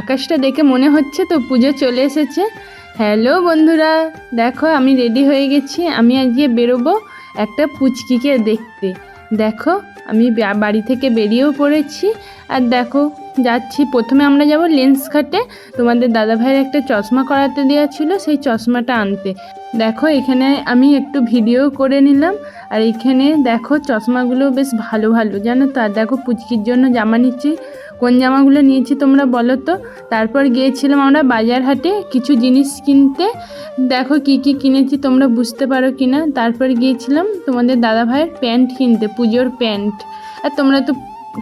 আকাশটা দেখে মনে হচ্ছে তো পুজো চলে এসেছে। হ্যালো বন্ধুরা, দেখো আমি রেডি হয়ে গেছি। আমি আজকে বেরোবো একটা পুচকিকে দেখতে। দেখো, আমি বাড়ি থেকে বেরিয়েও পড়েছি। আর দেখো যাচ্ছি। প্রথমে আমরা যাব লেন্স খাটে তোমাদের দাদাভাইয়ের একটা চশমা করাতে দেওয়া ছিল, সেই চশমাটা আনতে। দেখো, এখানে আমি একটু ভিডিও করে নিলাম। আর এখানে দেখো, চশমাগুলো বেশ ভালো ভালো। জানো তো? আর দেখো, পুচকির জন্য জামা নিচ্ছি। কোন জামাগুলো নিয়েছি তোমরা বলো তো? তারপর গিয়েছিলাম আমরা বাজার হাটে কিছু জিনিস কিনতে। দেখো, কি কি কিনেছি তোমরা বুঝতে পারো কি না? তারপর গিয়েছিলাম তোমাদের দাদা ভাইয়ের প্যান্ট কিনতে, পুজোর প্যান্ট। আর তোমরা তো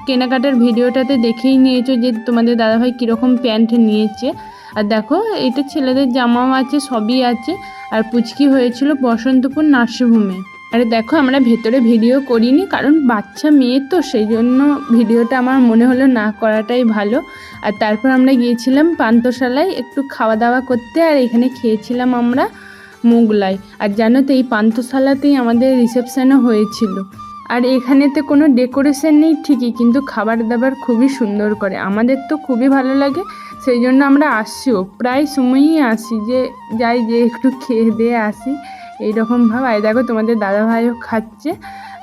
কেনাকাটার ভিডিওটাতে দেখেই নিয়েছো যে তোমাদের দাদাভাই কীরকম প্যান্ট নিয়েছে। আর দেখো, এটা ছেলেদের জামাও আছে, সবই আছে। আর পুচকি হয়েছিল বসন্তপুর নার্সিংহোমে। আরে দেখো, আমরা ভেতরে ভিডিও করিনি, কারণ বাচ্চা মেয়ে তো, সেই জন্য ভিডিওটা আমার মনে হলো না করাটাই ভালো। আর তারপর আমরা গিয়েছিলাম পান্তশালায় একটু খাওয়া দাওয়া করতে, আর এখানে খেয়েছিলাম আমরা মোগলাই। আর জানো তো, এই পান্থশালাতেই আমাদের রিসেপশানও হয়েছিল। আর এখানে তো কোনো ডেকোরেশন নেই, ঠিকই, কিন্তু খাবার দাবার খুবই সুন্দর করে। আমাদের তো খুবই ভালো লাগে, সেই জন্য আমরা আসিও প্রায় সময়ই আসি যে, যাই যে একটু খেয়ে দিয়ে আসি। এইরকম ভাব। দেখো তোমাদের দাদাভাইও খাচ্ছে।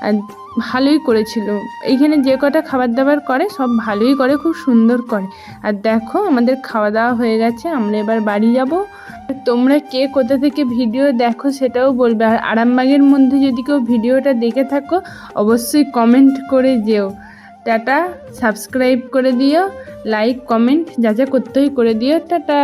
আর ভালোই করেছিল। এইখানে যে কটা খাবার দাবার করে, সব ভালোই করে, খুব সুন্দর করে। আর দেখো, আমাদের খাওয়া দাওয়া হয়ে গেছে, আমরা এবার বাড়ি যাব। তোমরা কে কোথা থেকে ভিডিও দেখো সেটাও বলবে। আর আরামবাগের মধ্যে যদি কেউ ভিডিওটা দেখে থাকো, অবশ্যই কমেন্ট করে যেও। টাটা সাবস্ক্রাইব করে দিও লাইক কমেন্ট যা যা করতেই করে দিও। টাটা!